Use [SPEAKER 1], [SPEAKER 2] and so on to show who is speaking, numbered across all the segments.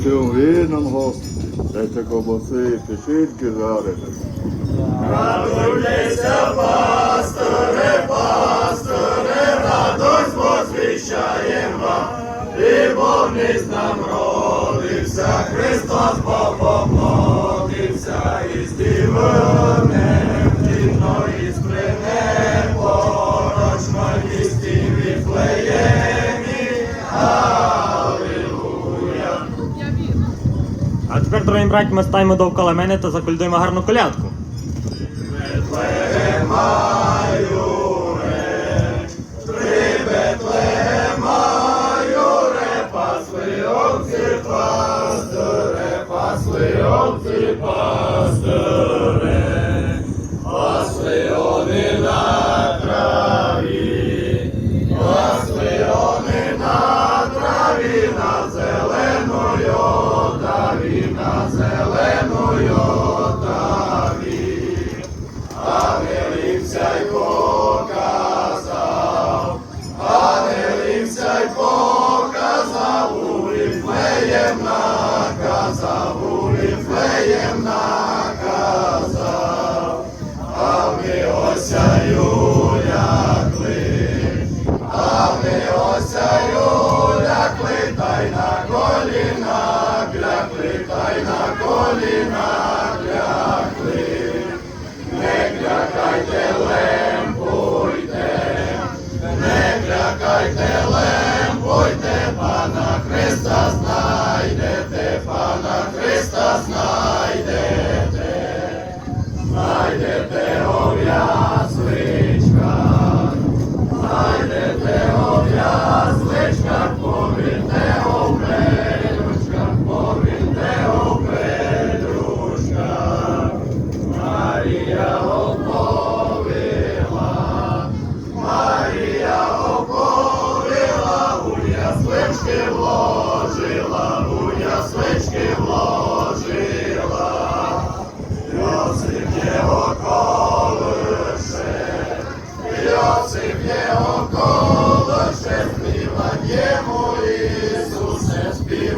[SPEAKER 1] Святим вином, Господи, дайте колбаси, печінки Радуйтеся,
[SPEAKER 2] пасторе, тепер, дорогі браті, ми стаємо довкола мене та закольдуємо гарну колядку. нас.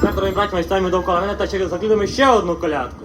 [SPEAKER 2] тепер, дорогі браті, ми стаємо довкола мене та через закольдуємо ще одну колядку.